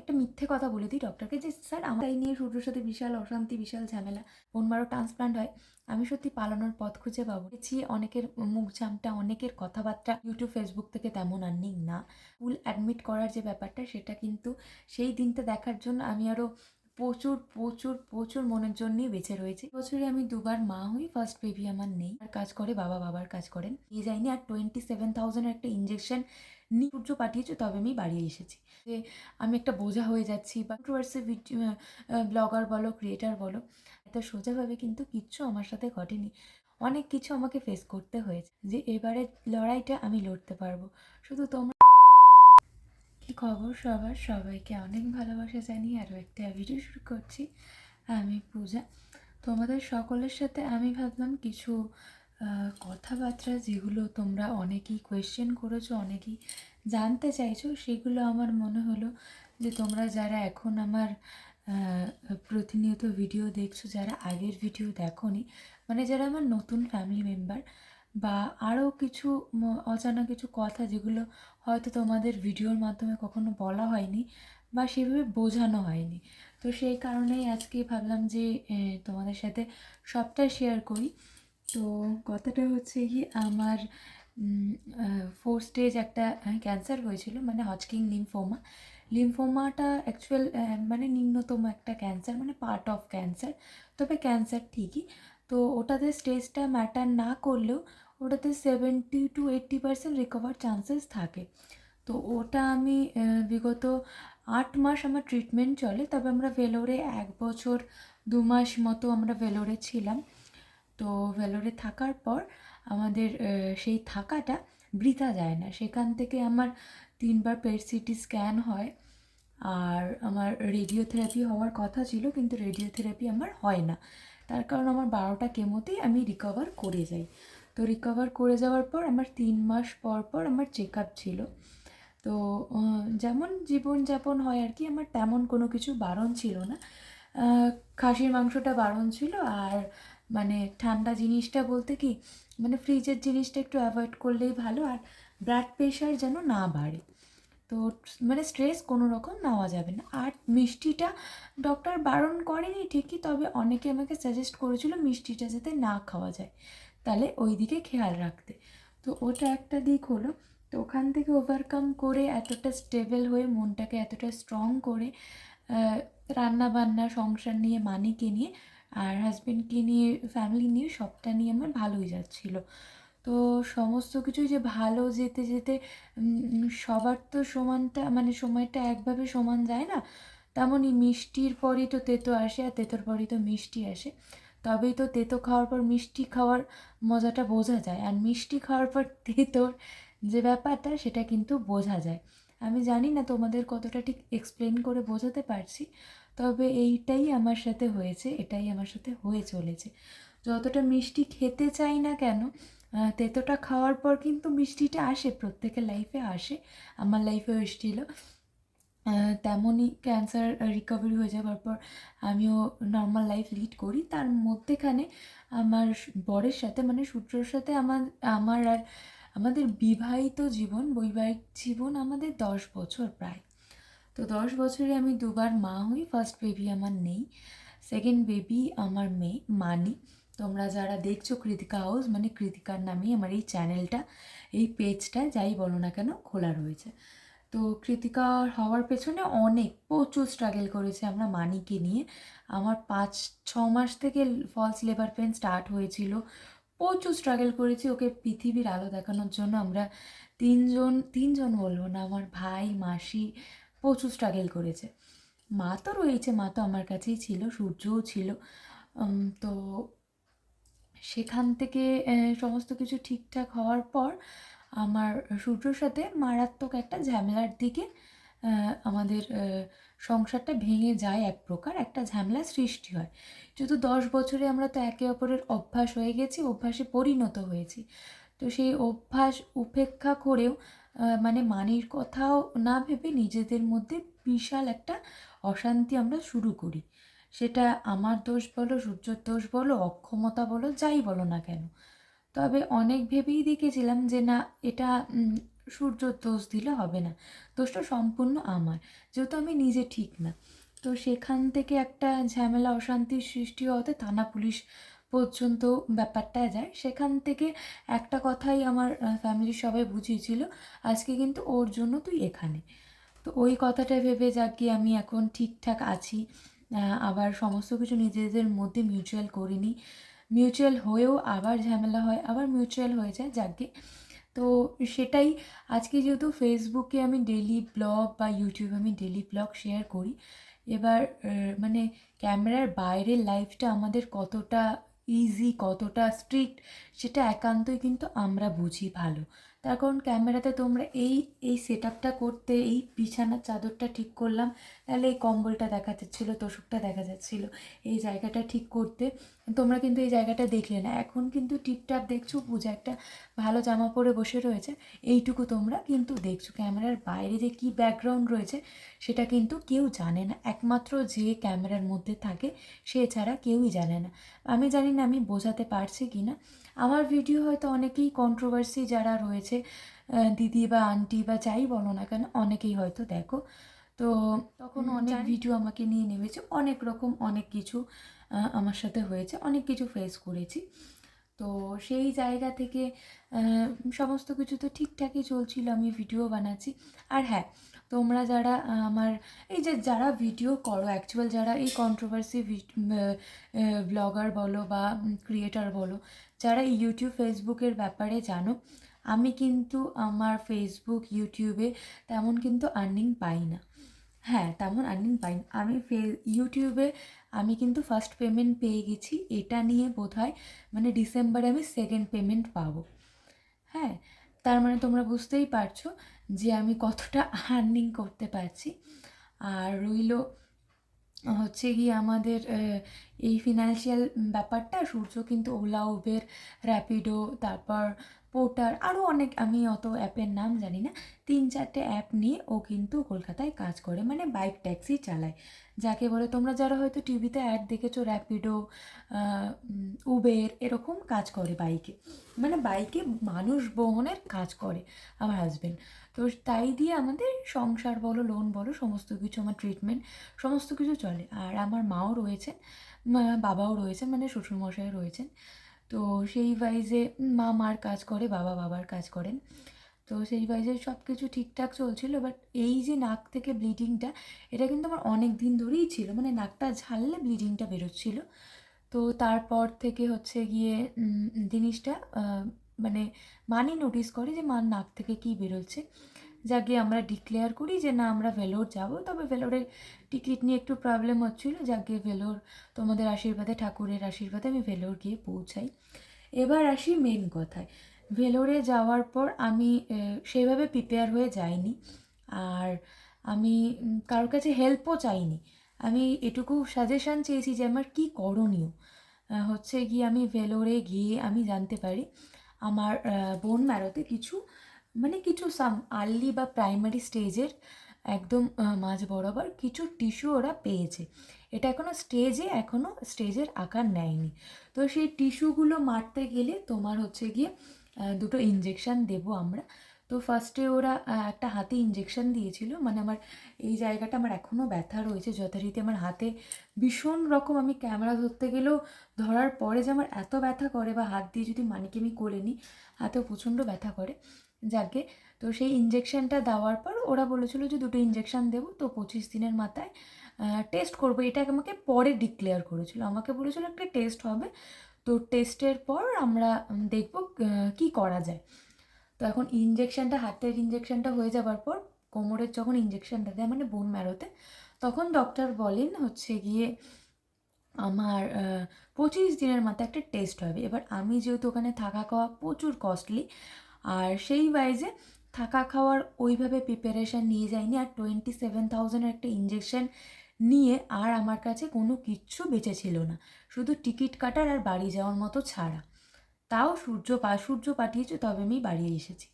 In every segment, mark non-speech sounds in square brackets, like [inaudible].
একটা মিথ্যে কথা বলে দিই ডক্টরকে যে, স্যার, আমার এই নিয়ে সূর্যর সাথে বিশাল অশান্তি, বিশাল ঝামেলা বোন মারো ট্রান্সপ্লান্ট হয়, আমি সত্যি পালানোর পথ খুঁজে পাবো। দেখছি অনেকের মুখ ঝামটা, অনেকের কথাবার্তা ইউটিউব ফেসবুক থেকে তেমন আর্নিং না। ফুল অ্যাডমিট করার যে ব্যাপারটা, সেটা কিন্তু সেই দিনটা দেখার জন্য আমি আরও প্রচুর প্রচুর প্রচুর মনের জন্যই বেঁচে রয়েছে। বছরে আমি দুবার মা হই ফার্স্ট বেবি আমার নেই। আর কাজ করে বাবা, বাবার কাজ করেন। নিয়ে যাইনি, আর টোয়েন্টি সেভেন থাউজেন্ডের একটা ইঞ্জেকশন সূর্য পাঠিয়েছে, তবে আমি বাড়ি এসেছি। যে আমি একটা বোঝা হয়ে যাচ্ছি বা কন্ট্রোভার্সি ব্লগার বলো ক্রিয়েটার বলো, এত সোজাভাবে কিন্তু কিচ্ছু আমার সাথে ঘটেনি। অনেক কিছু আমাকে ফেস করতে হয়েছে যে এবারে লড়াইটা আমি লড়তে পারব। শুধু তোমরা কি খবর সবার? সবাইকে অনেক ভালোবাসা জানিয়ে আরও একটা ভিডিও শুরু করছি। আমি পূজা। তোমাদের সকলের সাথে আমি ভাবলাম কিছু কথাবার্তা যেগুলো তোমরা অনেকেই কোয়েশ্চেন করেছ, অনেকেই জানতে চাইছো, সেগুলো আমার মনে হলো যে তোমরা যারা এখন আমার প্রতিনিয়ত ভিডিও দেখছ, যারা আগের ভিডিও দেখোনি মানে যারা আমার নতুন ফ্যামিলি মেম্বার বা আরও কিছু অজানা কিছু কথা যেগুলো হয়তো তোমাদের ভিডিওর মাধ্যমে কখনো বলা হয়নি বা সেভাবে বোঝানো হয়নি। তো সেই কারণেই আজকে ভাবলাম যে তোমাদের সাথে সবটাই শেয়ার করি। তো কথাটা হচ্ছে কি আমার ফোর স্টেজ একটা ক্যান্সার হয়েছিল মানে হজকিং লিমফোমা লিমফোমাটা অ্যাকচুয়াল মানে নিম্নতম একটা ক্যান্সার মানে পার্ট অফ ক্যান্সার তবে ক্যান্সার ঠিকই। তো ওটাতে স্টেজটা ম্যাটার না করলেও ওটাতে seventy to eighty percent recover chances থাকে। তো ওটা আমি বিগত আট মাস আমার ট্রিটমেন্ট চলে, তবে আমরা ভেলোরে এক বছর, দু মাস মতো আমরা ভেলোরে ছিলাম। তো ভেলোরে থাকার পর আমাদের সেই থাকাটা বৃথা যায় না। সেখান থেকে আমার তিনবার পেট সিটি স্ক্যান হয়। আর আমার রেডিওথেরাপি হওয়ার কথা ছিল, কিন্তু রেডিওথেরাপি আমার হয় না। তার কারণ আমার বারোটা কেমোতেই আমি রিকভার করে যাই। তো রিকভার করে যাওয়ার পর আমার তিন মাস পর পর আমার চেক আপ ছিল। তো যেমন জীবনযাপন হয় আর কি, আমার তেমন কোনো কিছু বারণ ছিল না। খাসির মাংসটা বারণ ছিল আর মানে ঠান্ডা জিনিসটা বলতে কি মানে ফ্রিজের জিনিসটা একটু অ্যাভয়েড করলেই ভালো আর ব্লাড প্রেশার যেন না বাড়ে। তো মানে স্ট্রেস কোনো রকম নেওয়া যাবে না। আর মিষ্টিটা ডক্টর বারণ করেনি ঠিকই, তবে অনেকে আমাকে সাজেস্ট করেছিল মিষ্টিটা যাতে না খাওয়া যায়। তাহলে ওই দিকে খেয়াল রাখতে। তো ওটা একটা দিক হলো। তো ওখান থেকে ওভারকাম করে এতটা স্টেবল হয়ে মনটাকে এতটা স্ট্রং করে রান্না বান্না সংসার নিয়ে মানিকে নিয়ে আর হাজব্যান্ডকে নিয়ে ফ্যামিলি নিয়ে সবটা নিয়ে আমার ভালোই যাচ্ছিল। তো সমস্ত কিছুই যে ভালো যেতে যেতে সবার তো সমানটা মানে সময়টা একভাবে সমান যায় না। তেমনই মিষ্টির পরই তো তেতো আসে আর তেতোর পরই তো মিষ্টি আসে। তবেই তো তেতো খাওয়ার পর মিষ্টি খাওয়ার মজাটা বোঝা যায়। আর মিষ্টি খাওয়ার পর তেতোর যে ব্যাপারটা, সেটা কিন্তু বোঝা যায়। আমি জানি না তোমাদের কতটা ঠিক এক্সপ্লেন করে বোঝাতে পারছি তবে এইটাই আমার সাথে হয়েছে, এটাই আমার সাথে হয়ে চলেছে। যতটা মিষ্টি খেতে চাই না কেন তেতোটা খাওয়ার পর কিন্তু মিষ্টিটা আসে, প্রত্যেকের লাইফে আসে, আমার লাইফে এসেছিল। তেমনই ক্যান্সার রিকভারি হয়ে যাওয়ার পর আমিও নর্মাল লাইফ লিড করি। তার মধ্যেখানে আমার বরের সাথে মানে সূর্যর সাথে আমার আমার আর আমাদের বিবাহিত জীবন, বৈবাহিক জীবন আমাদের দশ বছর প্রায়। তো দশ বছরে আমি দুবার মা হই ফার্স্ট বেবি আমার নেই সেকেন্ড বেবি আমার মেয়ে, মানি। তোমরা যারা দেখছ কৃতিকা হাউস মানে কৃতিকার নামেই আমার এই চ্যানেলটা এই পেজটা যাই বলো না কেন, খোলা রয়েছে। তো কৃতিকা হওয়ার পেছনে অনেক, প্রচুর স্ট্রাগল করেছে আমরা মানিকে নিয়ে। আমার পাঁচ, ছ মাস থেকে ফলস লেবার পেন স্টার্ট হয়েছিল। প্রচুর স্ট্রাগল করেছি ওকে পৃথিবীর আলো দেখানোর জন্য। আমরা তিনজন তিনজন বলব না, আমার ভাই, মাসি প্রচুর স্ট্রাগল করেছে। মা তো রয়েছে, মা তো আমার কাছেই ছিল, সূর্যও ছিল। তো সেখান থেকে সমস্ত কিছু ঠিকঠাক হওয়ার পর আমার সূর্যর সাথে মারাত্মক একটা ঝামেলার দিকে আমাদের সংসারটা ভেঙে যায় এক প্রকার, একটা ঝামেলার সৃষ্টি হয়। যেহেতু দশ বছরে আমরা তো একে অপরের অভ্যাস হয়ে গেছি, অভ্যাসে পরিণত হয়েছি। তো সেই অভ্যাস উপেক্ষা করেও মানে মানির কথাও না ভেবে নিজেদের মধ্যে বিশাল একটা অশান্তি আমরা শুরু করি। সেটা আমার দোষ বলো, সূর্যর দোষ বলো, অক্ষমতা বলো, যাই বলো না কেন। তবে অনেক ভেবেই দেখেছিলাম যে না, এটা সূর্যর দোষ দিলে হবে না। দোষটা সম্পূর্ণ আমার, যেহেতু আমি নিজে ঠিক না। তো সেখান থেকে একটা ঝামেলা, অশান্তির সৃষ্টি হতে থানা পুলিশ পর্যন্ত ব্যাপারটা যায়। সেখান থেকে একটা কথাই আমার ফ্যামিলির সবাই বুঝিয়েছিল, আজকে কিন্তু ওর জন্য তুই এখানে। তো ওই কথাটা ভেবে যাক আমি এখন ঠিকঠাক আছি আবার সমস্ত কিছু নিজেদের মধ্যে মিউচুয়াল করিনি। মিউচুয়াল হয়েও আবার ঝামেলা হয়, আবার মিউচুয়াল হয়ে যায় যাকে। তো সেটাই আজকে যেহেতু ফেসবুকে আমি ডেলি ব্লগ বা ইউটিউবে আমি ডেলি ব্লগ শেয়ার করি, এবার মানে ক্যামেরার বাইরের লাইফটা আমাদের কতটা ইজি কতটা স্ট্রিক্ট সেটা একান্তই কিন্তু আমরা বুঝি ভালো। তার কারণ ক্যামেরাতে তোমরা এই এই সেট আপটা করতে, এই বিছানার চাদরটা ঠিক করলাম, তাহলে এই কম্বলটা দেখা যাচ্ছিল, তোষকটা দেখা যাচ্ছিল, এই জায়গাটা ঠিক করতে। তোমরা কিন্তু এই জায়গাটা দেখলে না, এখন কিন্তু টিপটাপ দেখছ, পূজা একটা ভালো জামা পরে বসে রয়েছে, এইটুকু তোমরা কিন্তু দেখছ। ক্যামেরার বাইরে যে কী ব্যাকগ্রাউন্ড রয়েছে, সেটা কিন্তু কেউ জানে না, একমাত্র যে ক্যামেরার মধ্যে থাকে, সে ছাড়া কেউই জানে না। আমি জানি না আমি বোঝাতে পারছি কি না আমার ভিডিও হয়তো অনেকেই কন্ট্রোভার্সি যারা রয়েছে দিদি বা আন্টি বা যাই বলো না কেন অনেকেই হয়তো দেখো। তো তখন অনেক। ভিডিও আমাকে নিয়ে নেমেছে অনেক রকম অনেক কিছু আমার সাথে হয়েছে অনেক কিছু ফেস করেছি। তো সেই জায়গা থেকে সমস্ত কিছু তো ঠিকঠাকই চলছিল আমি ভিডিও বানাচ্ছি। আর হ্যাঁ তোমরা যারা আমার এই যে যারা ভিডিও করো অ্যাকচুয়াল যারা এই কন্ট্রোভার্সি ব্লগার বলো বা ক্রিয়েটার বলো যারা ইউটিউব ফেসবুকের ব্যাপারে জানো, আমি কিন্তু আমার ফেসবুক ইউটিউবে তেমন কিন্তু আর্নিং পাই না। হ্যাঁ তেমন আর্নিং পাই না। আমি ফে ইউটিউবে আমি কিন্তু ফার্স্ট পেমেন্ট পেয়ে গেছি। এটা নিয়ে বোধহয় মানে ডিসেম্বরে আমি সেকেন্ড পেমেন্ট পাবো। হ্যাঁ তার মানে তোমরা বুঝতেই পারছ যে আমি কতটা [laughs] আর্নিং করতে পারছি। আর রইল হচ্ছে গিয়ে আমাদের এই ফিনান্সিয়াল ব্যাপারটা সূর্য কিন্তু ওলা উবের র্যাপিডো তারপর পোর্টার আরও অনেক, আমি অত অ্যাপের নাম জানি না, তিন চারটে অ্যাপ নিয়ে ও কিন্তু কলকাতায় কাজ করে মানে বাইক ট্যাক্সি চালায়। যাকে বলে, তোমরা যারা হয়তো টিভিতে অ্যাড দেখেছ র্যাপিডো উবের এরকম কাজ করে বাইকে মানে বাইকে মানুষ বহনের কাজ করে, আমার হাজব্যান্ড তো তাই দিয়ে আমাদের সংসার বলো লোন বলো, সমস্ত কিছু, আমার ট্রিটমেন্ট সমস্ত কিছু চলে। আর আমার মাও রয়েছেন বাবাও রয়েছেন মানে শ্বশুরমশাই রয়েছেন। তো সেই ওয়াইজে মা মার কাজ করে, বাবা বাবার কাজ করেন। তো সেই ওয়াইজে সব কিছু ঠিকঠাক চলছিল বাট এই যে নাক থেকে ব্লিডিংটা এটা কিন্তু আমার অনেক দিন ধরেই ছিল। মানে নাকটা ঝাললে ব্লিডিংটা বেরোচ্ছিল। তো তারপর থেকে হচ্ছে গিয়ে জিনিসটা মানে মানি নোটিস করে যে মার নাক থেকে কী বেরোচ্ছে। যা গিয়ে আমরা ডিক্লেয়ার করি যে না, আমরা ভেলোর যাব। তবে ভেলোরের টিকিট নিয়ে একটু প্রবলেম হচ্ছিল। যা গিয়ে ভেলোর, তোমাদের আশীর্বাদে, ঠাকুরের আশীর্বাদে আমি ভেলোর গিয়ে পৌঁছাই। এবার আসি মেন কথায়। ভেলোরে যাওয়ার পর আমি সেইভাবে প্রিপেয়ার হয়ে যাইনি। আর আমি কারোর কাছে হেল্পও চাইনি। আমি এটুকু সাজেশান চেয়েছি যে আমার কী করণীয়। হচ্ছে গিয়ে আমি ভেলোরে গিয়ে আমি জানতে পারি। আমার বোন ম্যারোতে কিছু মানে কিছু সাম আর্লি বা প্রাইমারি স্টেজের একদম মাঝ বরাবর কিছু টিস্যু ওরা পেয়েছে। এটা এখনও স্টেজে এখনও স্টেজের আকার নেয়নি। তো সেই টিস্যুগুলো মারতে গেলে তোমার হচ্ছে গিয়ে দুটো ইঞ্জেকশান দেবো আমরা। তো ফার্স্টে ওরা একটা হাতে ইঞ্জেকশন দিয়েছিল। মানে আমার এই জায়গাটা আমার এখনও ব্যথা রয়েছে। যথারীতি আমার হাতে ভীষণ রকম আমি ক্যামেরা ধরতে গেলেও ধরার পরে যে আমার এত ব্যথা করে বা হাত দিয়ে যদি মানিকে আমি করে নিই, হাতেও প্রচণ্ড ব্যথা করে। যাকে। তো সেই ইঞ্জেকশনটা দেওয়ার পর ওরা বলেছিল যে দুটো ইঞ্জেকশন দেবো, তো পঁচিশ দিনের মাথায় টেস্ট করব। এটা আমাকে পরে ডিক্লেয়ার করেছিল। আমাকে বলেছিল একটা টেস্ট হবে। তো টেস্টের পর আমরা দেখব কি করা যায়। তো এখন ইঞ্জেকশনটা হাতের ইঞ্জেকশনটা হয়ে যাবার পর, কোমরের যখন ইঞ্জেকশনটা দেয় মানে বোন ম্যারোতে তখন ডক্টর বলেন হচ্ছে গিয়ে, আমার পঁচিশ দিনের মাথায় একটা টেস্ট হবে। এবার আমি যেহেতু ওখানে থাকা খাওয়া প্রচুর কস্টলি আর সেই ওয়াইজে থাকা খাওয়ার ওইভাবে প্রিপারেশান নিয়ে যায়নি আর টোয়েন্টি সেভেন থাউজেন্ডের একটা ইঞ্জেকশন নিয়ে আর আমার কাছে কোনো কিচ্ছু বেঁচে ছিল না। শুধু টিকিট কাটার আর বাড়ি যাওয়ার মতো ছাড়া। তাও সূর্য পা, সূর্য পাঠিয়েছে, তবে আমি বাড়ি এসেছি।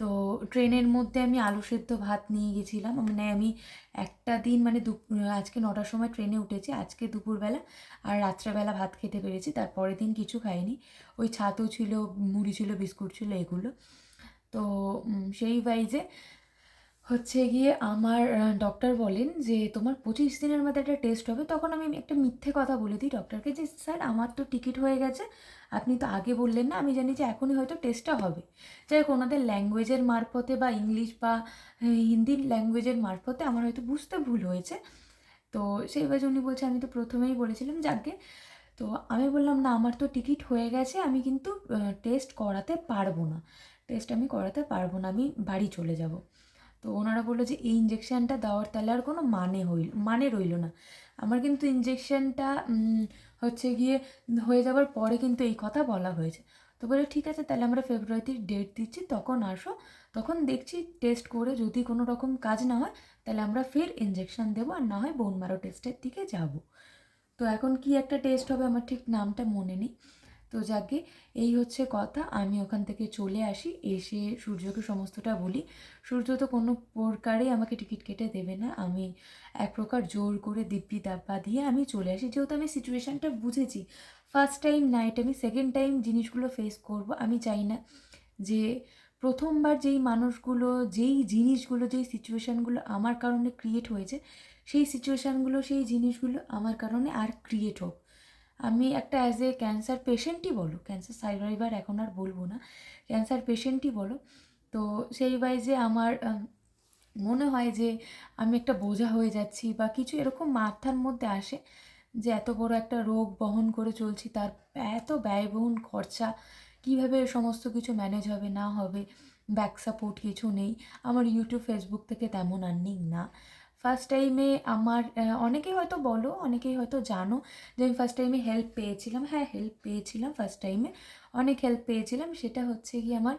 তো ট্রেনের মধ্যে আমি আলু সেদ্ধ ভাত নিয়ে গেছিলাম। মানে আমি একটা দিন মানে দু আজকে নটার সময় ট্রেনে উঠেছি, আজকে দুপুরবেলা আর রাত্রেবেলা ভাত খেতে পেরেছি, তারপরের দিন কিছু খাইনি। ওই ছাতু ছিল, মুড়ি ছিল, বিস্কুট ছিল, এগুলো। তো সেই ওয়াইজে হচ্ছে গিয়ে আমার ডক্টর বলেন যে তোমার পঁচিশ দিনের মধ্যে একটা টেস্ট হবে। তখন আমি একটা মিথ্যে কথা বলে দিই ডক্টরকে যে স্যার আমার তো টিকিট হয়ে গেছে। আপনি তো আগে বললেন না আমি জানি যে এখনই হয়তো টেস্টটা হবে। যাই হোক ওনাদের ল্যাঙ্গুয়েজের মারফতে বা ইংলিশ বা আহ, হিন্দির ল্যাঙ্গুয়েজের মারফতে আমার হয়তো বুঝতে ভুল হয়েছে। তো সেই ওয়াইজে উনি বলছে আমি তো প্রথমেই বলেছিলাম যাকে তো আমি বললাম না আমার তো টিকিট হয়ে গেছে আমি কিন্তু টেস্ট করাতে পারব না। টেস্ট আমি করাতে পারব না আমি বাড়ি চলে যাব। তো ওনারা বলল যে, এই ইঞ্জেকশানটা দেওয়ার তাহলে আর কোনো মানে হইল মানে রইল না। আমার কিন্তু ইঞ্জেকশানটা হচ্ছে গিয়ে হয়ে যাওয়ার পরে কিন্তু এই কথা বলা হয়েছে। তো বলে, ঠিক আছে, তাহলে আমরা ফেব্রুয়ারিতে ডেট দিচ্ছি, তখন আসো। তখন দেখছি টেস্ট করে যদি কোনো রকম কাজ না হয়, তাহলে আমরা ফের ইঞ্জেকশন দেবো আর না হয় বোন মারো টেস্টের দিকে যাব। তো এখন কি একটা টেস্ট হবে আমার ঠিক নামটা মনে নেই। তো যাকে এই হচ্ছে কথা, আমি ওখান থেকে চলে আসি, এসে সূর্যকে সমস্তটা বলি। সূর্য তো কোনো প্রকারে আমাকে টিকিট কেটে দেবে না। আমি এক প্রকার জোর করে দিব্যি দাব্বা দিয়ে আমি চলে আসি। যেহেতু আমি সিচুয়েশানটা বুঝেছি ফার্স্ট টাইম নাইট আমি সেকেন্ড টাইম জিনিসগুলো ফেস করব, আমি চাই না যে প্রথমবার যেই মানুষগুলো, যেই জিনিসগুলো, যেই সিচুয়েশানগুলো আমার কারণে ক্রিয়েট হয়েছে, সেই সিচুয়েশানগুলো, সেই জিনিসগুলো আমার কারণে আর ক্রিয়েট হোক। আমি একটা অ্যাজ এ ক্যান্সার পেশেন্টই বলো ক্যান্সার সার্ভাইভার এখন আর বলব না ক্যান্সার পেশেন্টই বলো। তো সেই ওয়াইজে আমার মনে হয় যে আমি একটা বোঝা হয়ে যাচ্ছি বা কিছু এরকম মাথার মধ্যে আসে যে এত বড় একটা রোগ বহন করে চলছি, তার এত ব্যয়বহুল খরচা, কীভাবে সমস্ত কিছু ম্যানেজ হবে, না হবে ব্যাক সাপোর্ট কিছু নেই, আমার ইউটিউব ফেসবুক থেকে তেমন আর্নিং না। ফার্স্ট টাইমে আমার অনেকেই হয়তো বলো, অনেকেই হয়তো জানো যে আমি ফার্স্ট টাইমে হেল্প পেয়েছিলাম। হ্যাঁ হেল্প পেয়েছিলাম ফার্স্ট টাইমে অনেক হেল্প পেয়েছিলাম। সেটা হচ্ছে কি আমার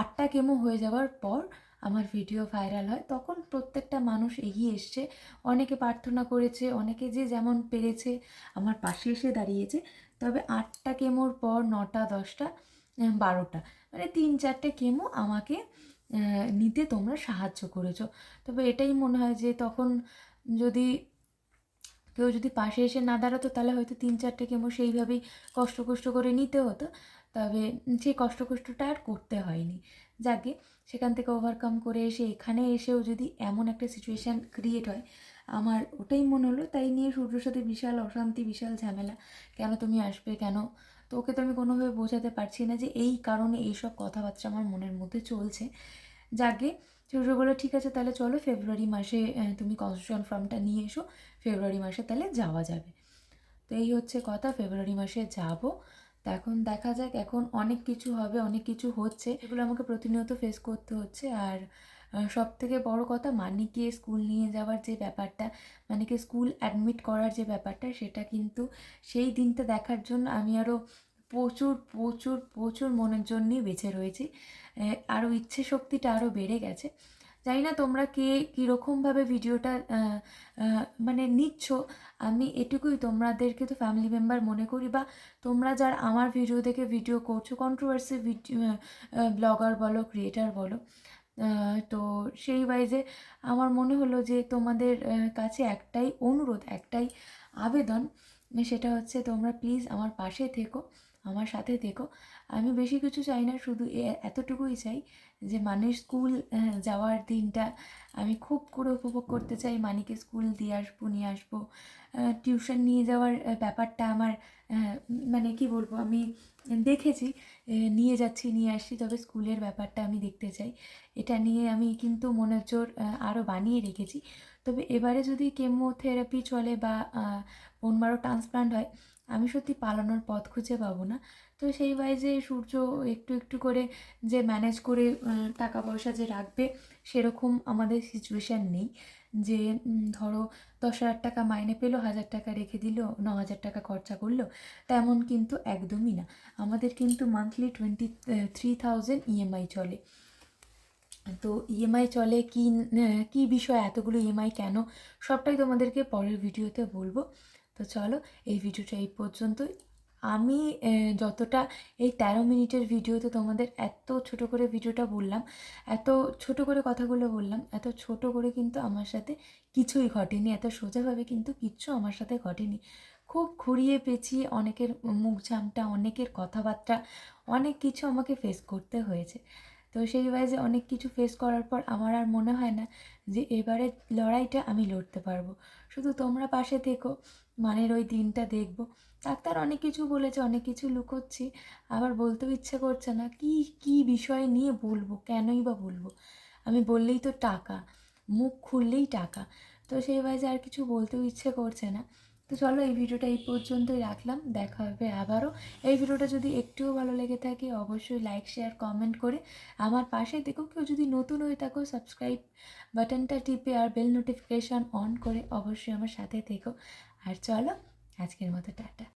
আটটা কেমো হয়ে যাওয়ার পর আমার ভিডিও ভাইরাল হয়। তখন প্রত্যেকটা মানুষ এগিয়ে এসছে। অনেকে প্রার্থনা করেছে, অনেকে যে যেমন পেরেছে, আমার পাশে এসে দাঁড়িয়েছে। তবে আটটা কেমোর পর নটা, দশটা বারোটা। মানে তিন, চারটে কেমো আমাকে নিতে তোমরা সাহায্য করেছ। তবে এটাই মনে হয় যে তখন যদি কেউ যদি পাশে এসে না দাঁড়াতো, তাহলে হয়তো তিন চারটে কেমো সেইভাবেই কষ্ট কষ্ট করে নিতে হতো। তবে সেই কষ্ট কষ্টটা আর করতে হয়নি। যাকে সেখান থেকে ওভারকাম করে এসে এখানে এসেও যদি এমন একটা সিচুয়েশান ক্রিয়েট হয়, আমার ওটাই মনে হলো। তাই নিয়ে সূর্যর সাথে বিশাল অশান্তি, বিশাল ঝামেলা। কেন তুমি আসবে? কেন তো ওকে তো আমি কোনোভাবে বোঝাতে পারছি না যে এই কারণে এইসব কথাবার্তা আমার মনের মধ্যে চলছে। যাকে সূর্য বলল, ঠিক আছে, তাহলে চলো ফেব্রুয়ারি মাসে তুমি কনস্টিটিউশন ফর্মটা নিয়ে এসো। ফেব্রুয়ারি মাসে তাহলে যাওয়া যাবে। তো এই হচ্ছে কথা, ফেব্রুয়ারি মাসে যাব। তো এখন দেখা যাক, এখন অনেক কিছু হবে, অনেক কিছু হচ্ছে। এগুলো আমাকে প্রতিনিয়ত ফেস করতে হচ্ছে। আর সব থেকে বড় কথা মানিকে স্কুল নিয়ে যাওয়ার যে ব্যাপারটা মানিকে স্কুল অ্যাডমিট করার যে ব্যাপারটা, সেটা কিন্তু সেই দিনটা দেখার জন্য আমি আরও প্রচুর প্রচুর প্রচুর মনের জন্যই বেঁচে রয়েছি। আরও ইচ্ছে শক্তিটা আরও বেড়ে গেছে। জানি না তোমরা কে কীরকমভাবে ভিডিওটা মানে নিচ্ছ। আমি এটুকুই তোমাদেরকে তো ফ্যামিলি মেম্বার মনে করি বা তোমরা যারা আমার ভিডিও দেখে ভিডিও করছ কন্ট্রোভার্সি ভিডিও ব্লগার বলো ক্রিয়েটার বলো তো সেই ওয়াইজে আমার মনে হলো যে তোমাদের কাছে একটাই অনুরোধ, একটাই আবেদন, সেটা হচ্ছে তোমরা প্লিজ আমার পাশে থেকো। আমার সাথে থেকো। আমি বেশি কিছু চাই না, শুধু এতটুকুই চাই যে মানের স্কুল যাওয়ার দিনটা আমি খুব করে উপভোগ করতে চাই। মানিকে স্কুল দিয়ে আসব, নিয়ে আসব। টিউশন নিয়ে যাওয়ার ব্যাপারটা আমার মানে কি বলব, আমি দেখেছি নিয়ে যাচ্ছি, নিয়ে আসছি, তবে স্কুলের ব্যাপারটা আমি দেখতে চাই। এটা নিয়ে আমি কিন্তু মনের জোর আরও বানিয়ে রেখেছি। তবে এবারে যদি কেমোথেরাপি চলে বা বোন মারো ট্রান্সপ্লান্ট হয় আমি সত্যি পালানোর পথ খুঁজে পাবো না। তো সেই ওয়াইজে সূর্য একটু একটু করে যে ম্যানেজ করে টাকা পয়সা যে রাখবে, সেরকম আমাদের সিচুয়েশান নেই। যে ধরো দশ হাজার টাকা মাইনে পেল, হাজার টাকা রেখে দিল, ন হাজার টাকা খরচা করল, তেমন কিন্তু একদমই না। আমাদের কিন্তু monthly twenty three thousand EMI চলে। তো ইএমআই চলে কি কি বিষয়, এতগুলো ইএমআই কেন, সবটাই তোমাদেরকে পরের ভিডিওতে বলব। তো চলো এই ভিডিওটা এই পর্যন্তই। আমি যতটা এই তেরো মিনিটের ভিডিওতে তোমাদের এত ছোট করে ভিডিওটা বললাম, এত ছোট করে কথাগুলো বললাম, এত ছোট করে কিন্তু আমার সাথে কিছুই ঘটেনি, এত সোজাভাবে কিন্তু কিচ্ছু আমার সাথে ঘটেনি। খুব ঘুরিয়ে পেঁচিয়ে অনেকের মুখ ঝামটা, অনেকের কথাবার্তা, অনেক কিছু আমাকে ফেস করতে হয়েছে। তো সেই ওয়াইজে অনেক কিছু ফেস করার পর আমার আর মনে হয় না যে এবারে লড়াইটা আমি লড়তে পারব। শুধু তোমরা পাশে থেকো মানের ওই দিনটা দেখব। ডাক্তার অনেক কিছু বলেছে, অনেক কিছু লুকোচ্ছি, আবার বলতেও ইচ্ছে করছে না, কি কি বিষয় নিয়ে বলব, কেনই বা বলব? আমি বললেই তো টাকা, মুখ খুললেই টাকা, তো সেই ওয়াইজে আর কিছু বলতেও ইচ্ছে করছে না। তো চলো এই ভিডিওটা এই পর্যন্তই রাখলাম, দেখা হবে আবারও। এই ভিডিওটা যদি একটুও ভালো লেগে থাকে, অবশ্যই লাইক শেয়ার কমেন্ট করে আমার পাশে দেখো কেউ যদি নতুন হয়ে থাকো সাবস্ক্রাইব বাটনটা টিপে আর বেল নোটিফিকেশান অন করে অবশ্যই আমার সাথে থেকো। আর চলো আজকের মতো টাটা।